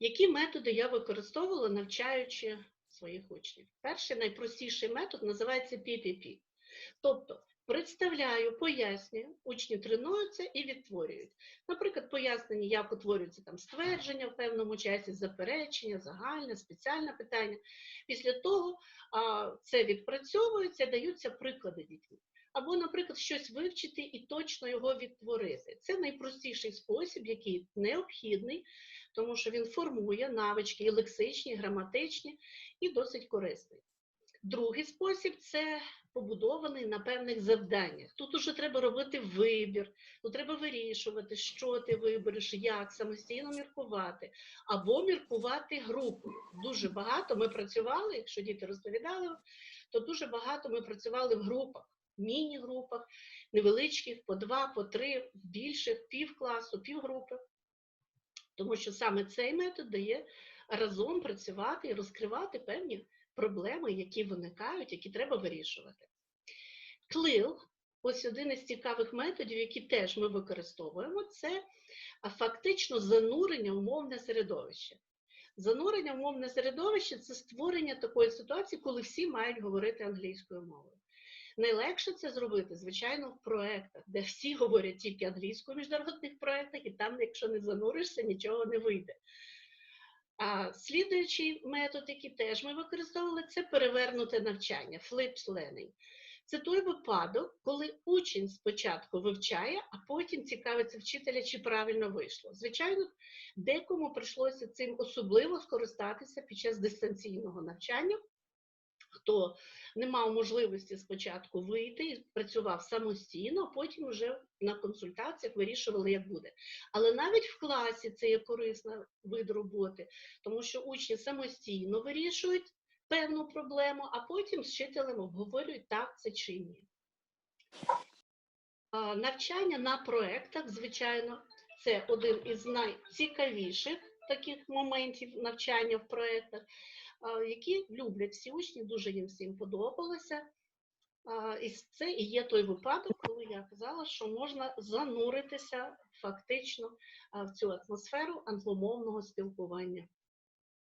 Які методи я використовувала, навчаючи своїх учнів? Перший найпростіший метод називається PPP. Тобто представляю, пояснюю, учні тренуються і відтворюють. Наприклад, пояснення, як утворюються там ствердження в певному часі, заперечення, загальне, спеціальне питання. Після того а, це відпрацьовується, даються приклади дітям. Або, наприклад, щось вивчити і точно його відтворити. Це найпростіший спосіб, який необхідний, тому що він формує навички і лексичні, і граматичні, і досить корисний. Другий спосіб це побудований на певних завданнях. Тут уже треба робити вибір, тут треба вирішувати, що ти вибереш, як самостійно міркувати, або міркувати групою. Дуже багато ми працювали, якщо діти розповідали, то дуже багато ми працювали в групах, міні-групах, невеличких, по два, по три, більших, пів класу, півгрупи. Тому що саме цей метод дає разом працювати і розкривати певні проблеми, які виникають, які треба вирішувати. Клил, ось один із цікавих методів, які теж ми використовуємо, це фактично занурення в мовне середовище. Занурення в мовне середовище це створення такої ситуації, коли всі мають говорити англійською мовою. Найлегше це зробити, звичайно, в проєктах, де всі говорять тільки англійською в міжнародних проєктах, і там, якщо не зануришся, нічого не вийде. А слідуючий метод, який теж ми використовували, це перевернуте навчання, flipped learning. Це той випадок, коли учень спочатку вивчає, а потім цікавиться вчителя, чи правильно вийшло. Звичайно, декому прийшлося цим особливо скористатися під час дистанційного навчання. Хто не мав можливості спочатку вийти і працював самостійно, а потім вже на консультаціях вирішували, як буде. Але навіть в класі це є корисна вид роботи, тому що учні самостійно вирішують певну проблему, а потім з вчителем обговорюють, так це чи ні. Навчання на проектах, звичайно, це один із найцікавіших таких моментів навчання в проєктах, які люблять всі учні, дуже їм всім подобалося. І це і є той випадок, коли я казала, що можна зануритися фактично в цю атмосферу англомовного спілкування.